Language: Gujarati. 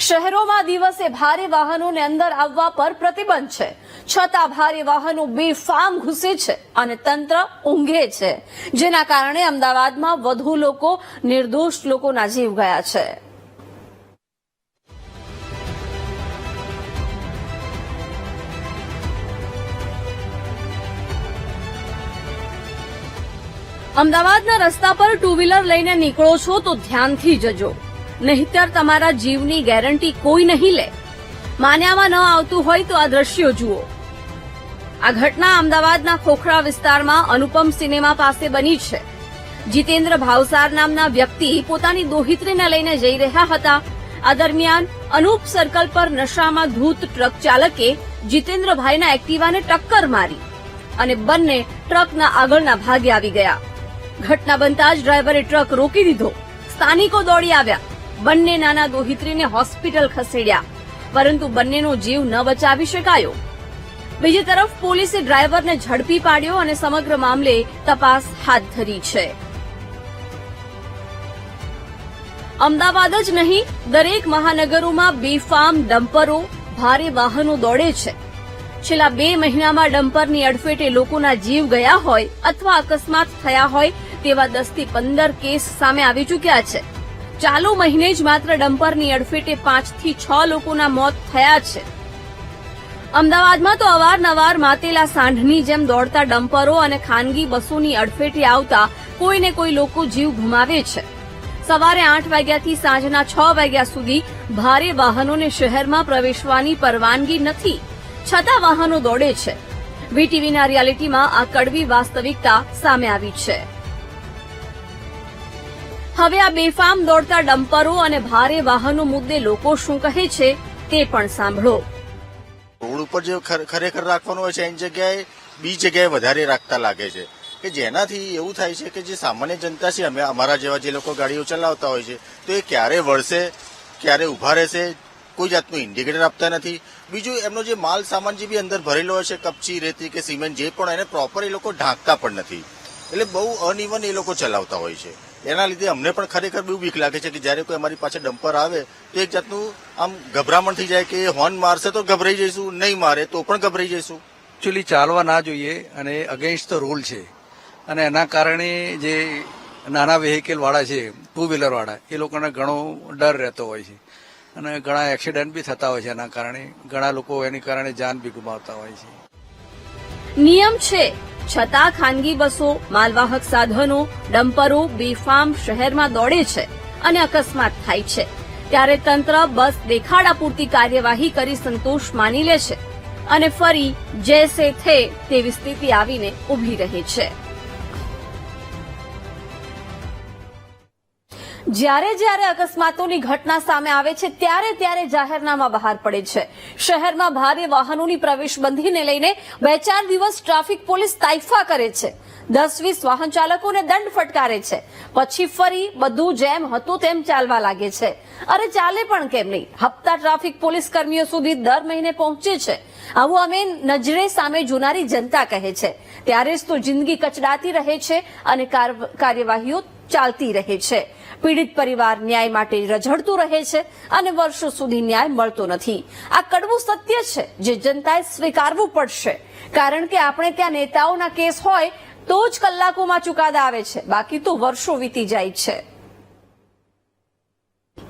શહેરોમાં દિવસે ભારે વાહનોને અંદર આવવા પર પ્રતિબંધ છે. છતાં ભારે વાહનો બેફામ ઘૂસે છે અને તંત્ર ઊંઘે છે, જેના કારણે અમદાવાદમાં વધુ લોકો, નિર્દોષ લોકોના જીવ ગયા છે. અમદાવાદના રસ્તા પર ટુ વ્હીલર લઈને નીકળો છો તો ધ્યાનથી જજો. નહીતર તમારા જીવની ગેરંટી કોઈ નહીં લે. માન્યામાં ન આવતું હોય તો આ દ્રશ્યો જુઓ. આ ઘટના અમદાવાદના ખોખરા વિસ્તારમાં અનુપમ સિનેમા પાસે બની છે. જીતેન્દ્ર ભાવસાર નામના વ્યક્તિ પોતાની દોહિત્રીને લઈને જઈ રહ્યા હતા. આ દરમિયાન અનુપ સર્કલ પર નશામાં ધૂત ટ્રક ચાલકે જીતેન્દ્રભાઈના એક્ટિવાને ટક્કર મારી અને બંને ટ્રકના આગળના ભાગે આવી ગયા. ઘટના બનતા જ ડ્રાઈવરે ટ્રક રોકી દીધો. સ્થાનિકો દોડી આવ્યા. બંને નાના દોહિત્રીને હોસ્પિટલ ખસેડ્યા. પરંતુ બંનેનો જીવ ન બચાવી શકાયો. બીજી તરફ પોલીસે ડ્રાઈવરને ઝડપી પાડ્યો અને સમગ્ર મામલે તપાસ હાથ ધરી છે. અમદાવાદ જ નહીં, દરેક મહાનગરોમાં બેફામ ડમ્પરો, ભારે વાહનો દોડે છે. છેલ્લા બે મહિનામાં ડમ્પરની અડફેટે લોકોના જીવ ગયા હોય અથવા અકસ્માત થયા હોય તેવા દસથી પંદર કેસ સામે આવી ચૂક્યા છે. ચાલુ મહિને જ માત્ર ડમ્પરની અડફેટે પાંચથી છ લોકોના મોત થયા છે. અમદાવાદમાં તો અવારનવાર માતેલા સાંઢની જેમ દોડતા ડમ્પરો અને ખાનગી બસોની અડફેટે આવતા કોઈને કોઈ લોકો જીવ ગુમાવે છે. સવારે આઠ વાગ્યાથી સાંજના છ વાગ્યા સુધી ભારે વાહનોને શહેરમાં પ્રવેશવાની પરવાનગી નથી. છતાં વાહનો દોડે છે. વીટીવીના રિયાલિટીમાં આ કડવી વાસ્તવિકતા સામે આવી છે. હવે આ બેફામ દોડતા ડમ્પરો અને ભારે વાહનો મુદ્દે લોકો શું કહે છે તે પણ સાંભળો. રોડ ઉપર જે ખર- ખરેખર રાખવાનું હોય છે, એની જગ્યાએ બી જગ્યાએ વધારે રાખતા લાગે છે. કે જેનાથી એવું થાય છે કે જે સામાન્ય જનતા છે, અમે અમારા જેવા જે લોકો ગાડીઓ ચલાવતા હોય છે, તો એ ક્યારે વળશે, ક્યારે ઊભા રહેશે, કોઈ જાતનું ઇન્ડિકેટર આપતા નથી. બીજું, એમનો જે માલ સામાન જે બી અંદર ભરેલો હોય છે, કપચી, રેતી કે સિમેન્ટ, જે પણ એને પ્રોપર એ લોકો ઢાંકતા પણ નથી. એટલે બહુ અનઇવન એ લોકો ચલાવતા હોય છે. એના લીધે અમને પણ ખરેખર બહુ બીક લાગે છે કે જ્યારે કોઈ અમારી પાસે ડમ્પર આવે તો એક જાતનું આમ ગભરામણ થઈ જાય કે હોર્ન મારશે તો ગભરાઈ જઈશું નહીં મારે તો પણ ગભરાઈ જઈશું. એકચ્યુઅલી ચાલવા ના જોઈએ અને અગેન્સ્ટ ધ રૂલ છે. અને એના કારણે જે નાના વેહિકલવાળા છે ટુ વ્હીલરવાળા એ લોકોને ઘણો ડર રહેતો હોય છે. અને ઘણા એક્સિડન્ટ બી થતા હોય છે એના કારણે ઘણા લોકો એની કારણે જાન બી ગુમાવતા હોય છે. નિયમ છે છતાં ખાનગી બસો, માલવાહક સાધનો, ડમ્પરો, બેફામ શહેરમાં દોડે છે અને અકસ્માત થાય છે. ત્યારે તંત્ર બસ દેખાડા પૂરતી કાર્યવાહી કરી સંતોષ માની લે છે અને ફરી જેસે થે તેવી સ્થિતિ આવીને ઊભી રહે છે. જ્યારે જ્યારે અકસ્માતોની ઘટના સામે આવે છે, ત્યારે ત્યારે જાહેરનામા બહાર પડે છે. શહેરમાં ભારે વાહનોની પ્રવેશબંધીને લઈને બે ચાર દિવસ ટ્રાફિક પોલીસ તાઇફા કરે છે. દસ વીસ વાહન ચાલકોને દંડ ફટકારે છે. પછી ફરી બધું જેમ હતું તેમ ચાલવા લાગે છે. અરે ચાલે પણ કેમ નહીં? હપ્તા ટ્રાફિક પોલીસ કર્મીઓ સુધી દર મહિને પહોંચે છે. આવું અમે નજરે સામે જોનારી જનતા કહે છે. ત્યારે જ તો જિંદગી કચડાતી રહે છે અને કાર- કાર્યવાહીઓ ચાલતી રહે છે. પીડિત પરિવાર ન્યાય માટે રઝળતું રહે છે અને વર્ષો સુધી ન્યાય મળતો નથી. આ કડવું સત્ય છે જે જનતાએ સ્વીકારવું પડશે. કારણ કે આપણે ત્યાં નેતાઓના કેસ હોય તો જ કલાકોમાં ચુકાદા આવે છે. બાકી તો વર્ષો વીતી જાય છે.